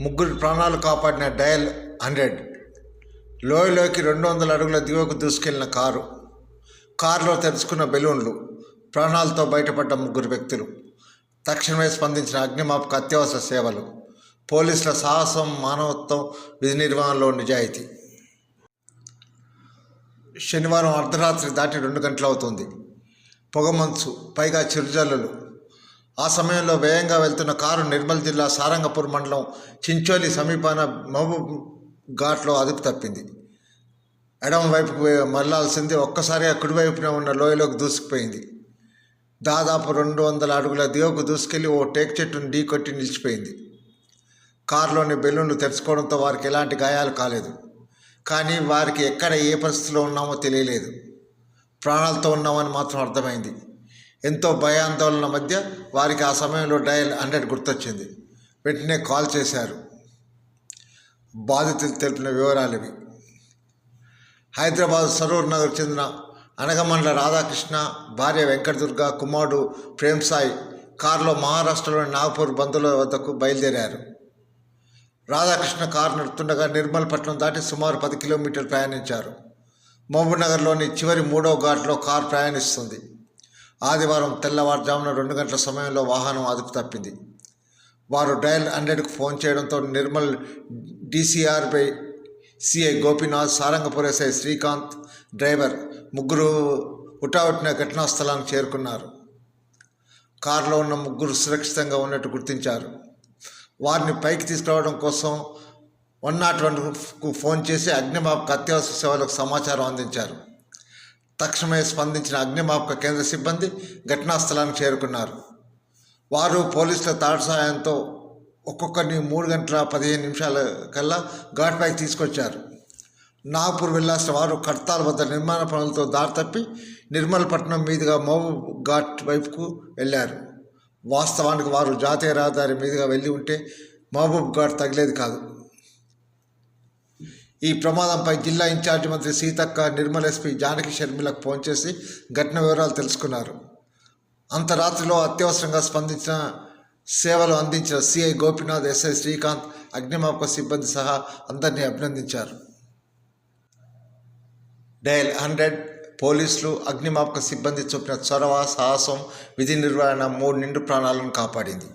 ముగ్గురు ప్రాణాలు కాపాడిన డయల్ హండ్రెడ్. లోయలోకి రెండు వందల అడుగుల దిగువకు దూసుకెళ్ళిన కారు. కారులో తెరుచుకున్న బెలూన్లు ప్రాణాలతో బయటపడ్డ ముగ్గురు వ్యక్తులు. తక్షణమే స్పందించిన అగ్నిమాపక అత్యవసర సేవలు. పోలీసుల సాహసం మానవత్వం విధి నిర్వహణలో నిజాయితీ. శనివారం అర్ధరాత్రి దాటి రెండు గంటలవుతుంది. పొగమంచు పైగా చిరుజల్లులు. ఆ సమయంలో వేగంగా వెళ్తున్న కారు నిర్మల్ జిల్లా సారంగపూర్ మండలం చించోలి సమీపాన మహబూబ్ ఘాట్లో అదుపు తప్పింది. ఎడమ వైపుకు వే- మరలాల్సింది ఒక్కసారిగా కుడివైపున ఉన్న లోయలోకి దూసుకుపోయింది. దాదాపు రెండు వందల అడుగుల దిగువకు దూసుకెళ్ళి ఓ టేక్ చెట్టును ఢీకొట్టి నిలిచిపోయింది. కారులోని బెలూన్లు తెరుచుకోవడంతో వారికి ఎలాంటి గాయాలు కాలేదు. కానీ వారికి ఎక్కడ ఏ పరిస్థితిలో ఉన్నామో తెలియలేదు. ప్రాణాలతో ఉన్నామని మాత్రం అర్థమైంది. ఎంతో భయాందోళన మధ్య వారికి ఆ సమయంలో డయల్ హండ్రెడ్ గుర్తొచ్చింది. వెంటనే కాల్ చేశారు. బాధితులు తెలిపిన వివరాలు ఇవి. హైదరాబాద్ సరూర్ నగర్ చెందిన అనగమండల రాధాకృష్ణ భార్య వెంకటదుర్గ కుమారుడు ప్రేమ్ సాయి కారులో మహారాష్ట్రలోని నాగపూర్ బంధువుల వద్దకు బయలుదేరారు. రాధాకృష్ణ కారు నడుపుతుండగా నిర్మల్ పట్నం దాటి సుమారు పది కిలోమీటర్లు ప్రయాణించారు. మహబూబ్నగర్లోని చివరి మూడవ ఘాట్లో కారు ప్రయాణిస్తుంది. ఆదివారం తెల్లవారుజామున రెండు గంటల సమయంలో వాహనం అదుపు తప్పింది. వారు డయల్ హండ్రెడ్కు ఫోన్ చేయడంతో Nirmal డీసీఆర్పై CI Gopinath Sarangapur SI Srikanth driver ముగ్గురు ఉటావుట్టిన ఘటనా స్థలానికి చేరుకున్నారు. కారులో ఉన్న ముగ్గురు సురక్షితంగా ఉన్నట్టు గుర్తించారు. వారిని పైకి తీసుకురావడం కోసం వన్ నాట్ వన్కు ఫోన్ చేసి అగ్నిమాపక అత్యవసర సేవలకు సమాచారం అందించారు. తక్షణమే స్పందించిన అగ్నిమాపక కేంద్ర సిబ్బంది ఘటనా స్థలానికి చేరుకున్నారు. వారు పోలీసుల తాడు సాయంతో ఒక్కొక్కరిని మూడు గంటల పదిహేను నిమిషాల కల్లా ఘాట్పైకి తీసుకొచ్చారు. నాగపూర్ వెళ్ళాల్సిన వారు కర్తాల వద్ద నిర్మాణ పనులతో దారి తప్పి నిర్మల్ మీదుగా మహబూబ్ ఘాట్ వైపుకు వెళ్ళారు. వాస్తవానికి వారు జాతీయ రహదారి మీదుగా వెళ్ళి ఉంటే మహబూబ్ ఘాట్ తగిలేది కాదు. ఈ ప్రమాదంపై జిల్లా ఇన్ఛార్జి మంత్రి సీతక్క నిర్మల్ ఎస్పీ జానకి షర్మిలకు ఫోన్ చేసి ఘటన వివరాలు తెలుసుకున్నారు. అంత రాత్రిలో అత్యవసరంగా స్పందించిన సేవలు అందించిన సిఐ గోపీనాథ్ ఎస్ఐ శ్రీకాంత్ అగ్నిమాపక సిబ్బంది సహా అందరినీ అభినందించారు. డయల్ హండ్రెడ్ పోలీసులు అగ్నిమాపక సిబ్బంది చూపిన చొరవ సాహసం విధి నిర్వహణ మూడు నిండు ప్రాణాలను కాపాడింది.